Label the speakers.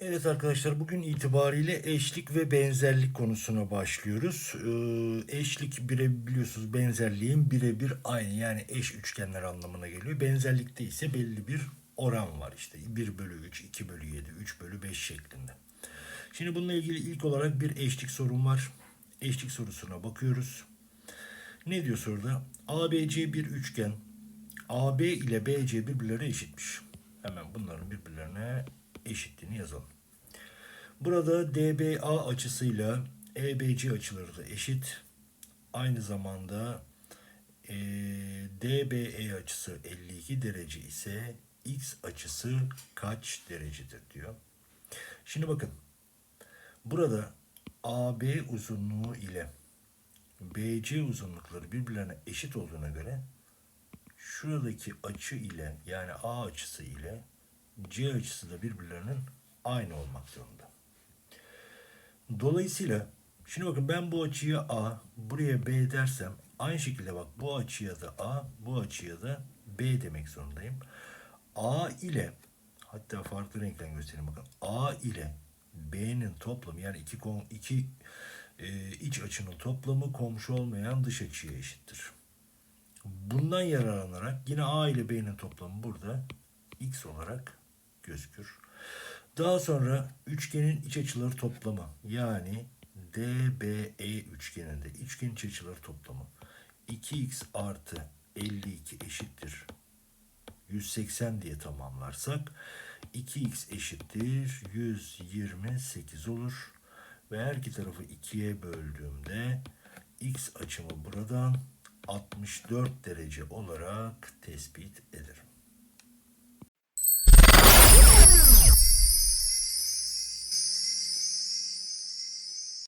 Speaker 1: Evet arkadaşlar bugün itibariyle eşlik ve benzerlik konusuna başlıyoruz. Ee, eşlik bire biliyorsunuz benzerliğin birebir aynı yani eş üçgenler anlamına geliyor. Benzerlikte ise belli bir oran var işte 1 bölü 3, 2 bölü 7, 3 bölü 5 şeklinde. Şimdi bununla ilgili ilk olarak bir eşlik sorun var. Eşlik sorusuna bakıyoruz. Ne diyor soruda? ABC bir üçgen. AB ile BC birbirlerine eşitmiş. Hemen bunların birbirlerine eşitliğini yazalım. Burada DBA açısıyla EBC açıları da eşit. Aynı zamanda e, DBE açısı 52 derece ise X açısı kaç derecedir diyor. Şimdi bakın. Burada AB uzunluğu ile BC uzunlukları birbirlerine eşit olduğuna göre şuradaki açı ile yani A açısı ile C açısı da birbirlerinin aynı olmak zorunda. Dolayısıyla şimdi bakın ben bu açıya A, buraya B dersem aynı şekilde bak bu açıya da A, bu açıya da B demek zorundayım. A ile hatta farklı renkten göstereyim bakın. A ile B'nin toplamı yani iki, kom- iki e, iç açının toplamı komşu olmayan dış açıya eşittir. Bundan yararlanarak yine A ile B'nin toplamı burada X olarak gözükür. Daha sonra üçgenin iç açıları toplamı yani DBE üçgeninde üçgen iç açıları toplamı 2x artı 52 eşittir 180 diye tamamlarsak 2x eşittir 128 olur. Ve her iki tarafı 2'ye böldüğümde x açımı buradan 64 derece olarak tespit ederim.